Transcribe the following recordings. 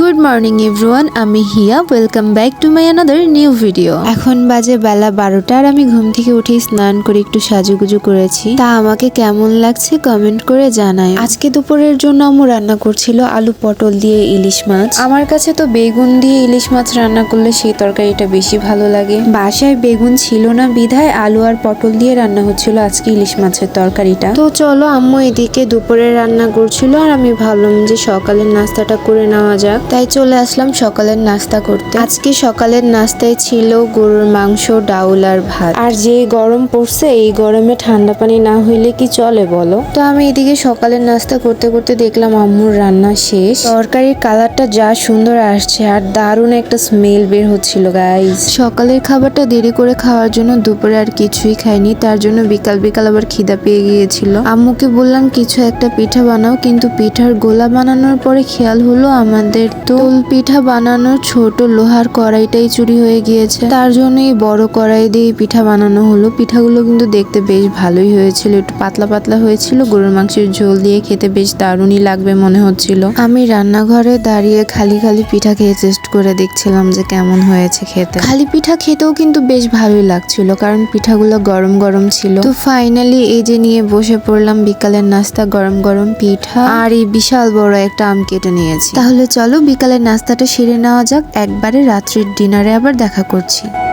Good morning everyone আমি Hiya. Welcome back to my another new video এখন বাজে বেলা বারোটা আর আমি ঘুম থেকে উঠে স্নান করে একটু সাজুগুজু করেছি। তা আমাকে কেমন লাগছে কমেন্ট করে জানায় আজকে দুপুরের জন্য আম্মু রান্না করছিল আলু পটল দিয়ে ইলিশ মাছ। আমার কাছে তো বেগুন দিয়ে ইলিশ মাছ রান্না করলে সেই তরকারিটা বেশি ভালো লাগে। বাসায় বেগুন ছিল না বিধায় আলু আর পটল দিয়ে রান্না হচ্ছিল আজকে ইলিশ মাছের তরকারিটা। তো চলো আম্মু এদিকে দুপুরে রান্না করছিল আর আমি ভাবলাম যে সকালের নাস্তাটা করে নেওয়া যাক। তাই চলে আসলাম সকালের নাস্তা করতে। আজকে সকালের নাস্তায় ছিল গরুর মাংস ডাউল আর ভাত। আর যে গরম পড়ছে এই গরমে ঠান্ডা পানি না হইলে কি চলে বলো? তো আমি এদিকে সকালের নাস্তা করতে করতে দেখলাম আম্মুর রান্না শেষ। তরকারির কালারটা যা সুন্দর আসছে আর দারুণ একটা স্মেল বের হচ্ছিল গাইস সকালের খাবারটা দেরি করে খাওয়ার জন্য দুপুরে আর কিছুই খাইনি তার জন্য বিকাল বিকাল আবার খিদা পেয়ে গিয়েছিল। আম্মুকে বললাম কিছু একটা পিঠা বানাও। কিন্তু পিঠার গোলা বানানোর পরে খেয়াল হলো আমাদের তোল পিঠা বানানোর ছোট লোহার কড়াইটাই চুরি হয়ে গিয়েছে। তার জন্য এই বড় কড়াই দিয়ে পিঠা বানানো হলো। পিঠাগুলো কিন্তু দেখতে বেশ ভালোই হয়েছিল। একটু পাতলা পাতলা হয়েছিল। গরুর মাংসের ঝোল দিয়ে খেতে বেশ দারুণই লাগবে মনে হচ্ছিল। আমি রান্নাঘরে দাঁড়িয়ে খালি খালি পিঠা খেয়ে টেস্ট করে দেখছিলাম যে কেমন হয়েছে খেতে। খালি পিঠা খেতেও কিন্তু বেশ ভালোই লাগছিল, কারণ পিঠাগুলো গরম গরম ছিল। তো ফাইনালি এই যে নিয়ে বসে পড়লাম বিকালের নাস্তা, গরম গরম পিঠা আর এই বিশাল বড় একটা আম কেটে নিয়েছি। তাহলে চলো বিকালের নাস্তাটা সেরে নেওয়া যাক। একবারে রাত্রির ডিনারে আবার দেখা করছি।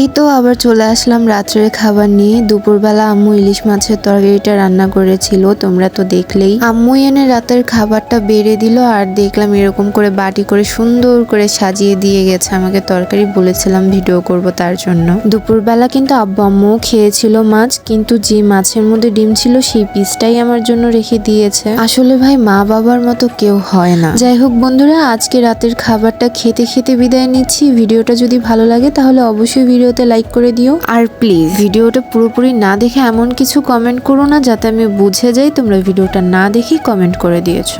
এই তো আবার চলে আসলাম রাত্রের খাবার নিয়ে। দুপুরবেলা আম্মু ইলিশ মাছের তরকারিটা রান্না করেছিল, তোমরা তো দেখলেই। আম্মু এনে রাতের খাবারটা বেড়ে দিল আর দেখলাম এরকম করে বাটি করে সুন্দর করে সাজিয়ে দিয়ে গেছে। আমাকে তরকারি বলেছিলাম ভিডিও করব তার জন্য। দুপুরবেলা কিন্তু আব্বু আম্মু খেয়েছিল মাছ, কিন্তু যে মাছের মধ্যে ডিম ছিল সেই পিসটাই আমার জন্য রেখে দিয়েছে। আসলে ভাই, মা বাবার মতো কেউ হয় না। যাই হোক বন্ধুরা, আজকে রাতের খাবারটা খেতে খেতে বিদায় নিচ্ছি। ভিডিওটা যদি ভালো লাগে তাহলে অবশ্যই ভিডিওতে লাইক করে দিও। আর প্লিজ ভিডিওটা পুরোপুরি না দেখে এমন কিছু কমেন্ট করো না, যাতে আমি বুঝে যাই তোমরা ভিডিওটা না দেখেই কমেন্ট করে দিয়েছ।